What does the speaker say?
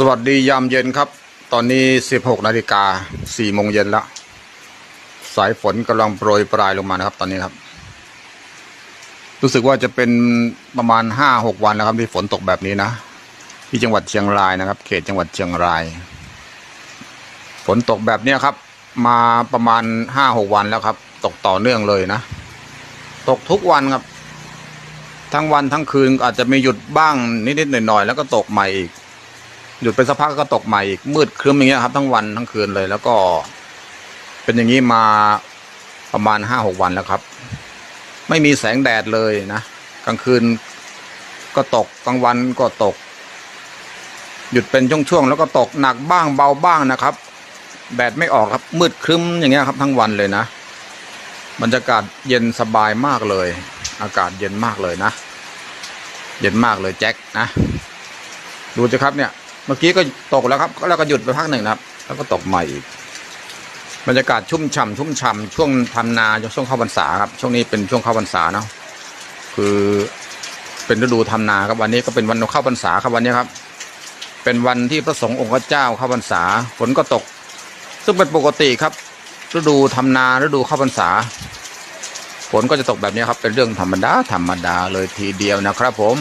สวัสดียามเย็นครับ ตอนนี้ 16นาฬิกา4โมงเย็นแล้วสายฝนกำลังโปรยปลายลงมานะครับ ตอนนี้ครับ รู้สึกว่าจะเป็นประมาณ 5-6 วันแล้วครับที่ฝนตกแบบนี้นะ ที่จังหวัดเชียงรายนะครับ เขตจังหวัดเชียงราย ฝนตกแบบนี้ครับ มาประมาณ 5-6 วันแล้วครับ ตกต่อเนื่องเลยนะ ตกทุกวันครับ ทั้งวันทั้งคืนอาจจะมีหยุดบ้างนิดๆหน่อยๆแล้วก็ตกใหม่อีก หยุดไปสักพักก็ตกใหม่อีกมืดครึ้มอย่างเงี้ยครับ ทั้งวันทั้งคืนเลย แล้วก็ เป็นอย่างนี้มาประมาณห้าหกวันแล้วครับ ไม่มีแสงแดดเลยนะกลางคืนก็ตกกลางวันก็ตก หยุดเป็นช่วงๆแล้วก็ตกหนักบ้างเบาบ้างนะครับแดดไม่ออกครับมืดครึ้มอย่างเงี้ยครับทั้งวันเลยนะบรรยากาศเย็นสบายมากเลย อากาศเย็นมากเลยนะ เย็นมากเลยแจ็คนะ ดูสิครับเนี่ย เมื่อกี้ก็ตกแล้วครับ แล้วก็หยุดไปพักหนึ่งนะครับ แล้วก็ตกใหม่อีกบรรยากาศชุ่มฉ่ำชุ่มฉ่ำช่วงทำนาช่วงเข้าพรรษาครับ ช่วงนี้เป็นช่วงเข้าพรรษาเนาะคือเป็นฤดูทำนาครับวันนี้ก็เป็นวันเข้าพรรษาครับวันนี้ครับ เป็นวันที่พระสงฆ์องค์เจ้าเข้าพรรษาฝนก็ตก ซึ่งเป็นปกติครับ ฤดูทำนาฤดูเข้าพรรษาฝนก็จะตกแบบนี้ครับ เป็นเรื่องธรรมดาธรรมดาเลยทีเดียวนะครับผม